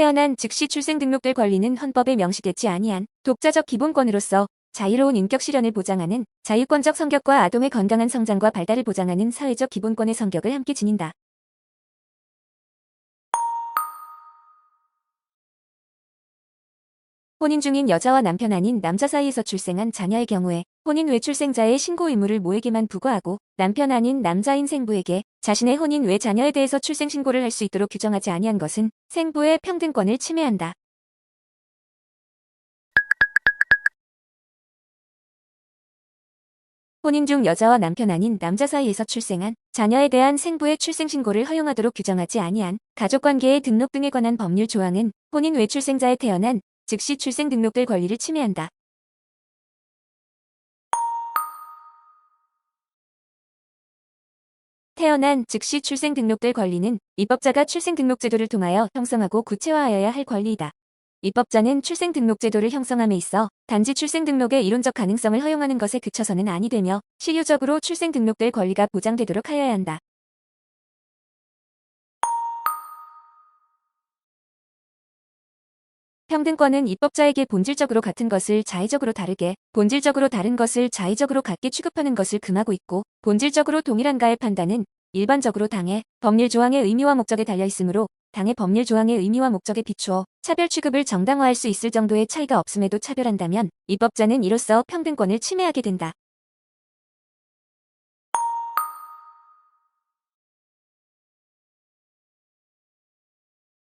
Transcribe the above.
태어난 즉시 출생 등록될 권리는 헌법에 명시되지 아니한 독자적 기본권으로서 자유로운 인격 실현을 보장하는 자유권적 성격과 아동의 건강한 성장과 발달을 보장하는 사회적 기본권의 성격을 함께 지닌다. 혼인 중인 여자와 남편 아닌 남자 사이에서 출생한 자녀의 경우에 혼인 외 출생자의 신고 의무를 모에게만 부과하고 남편 아닌 남자인 생부에게 자신의 혼인 외 자녀에 대해서 출생 신고를 할 수 있도록 규정하지 아니한 것은 생부의 평등권을 침해한다. 혼인 중 여자와 남편 아닌 남자 사이에서 출생한 자녀에 대한 생부의 출생 신고를 허용하도록 규정하지 아니한 가족관계의 등록 등에 관한 법률 조항은 혼인 외 출생자에 태어난 즉시 출생 등록될 권리를 침해한다. 태어난 즉시 출생 등록될 권리는 입법자가 출생 등록 제도를 통하여 형성하고 구체화하여야 할 권리이다. 입법자는 출생 등록 제도를 형성함에 있어 단지 출생 등록의 이론적 가능성을 허용하는 것에 그쳐서는 아니 되며 실효적으로 출생 등록될 권리가 보장되도록 하여야 한다. 평등권은 입법자에게 본질적으로 같은 것을 자의적으로 다르게, 본질적으로 다른 것을 자의적으로 같게 취급하는 것을 금하고 있고, 본질적으로 동일한가의 판단은 일반적으로 당의 법률 조항의 의미와 목적에 달려 있으므로 당의 법률 조항의 의미와 목적에 비추어 차별 취급을 정당화할 수 있을 정도의 차이가 없음에도 차별한다면 입법자는 이로써 평등권을 침해하게 된다.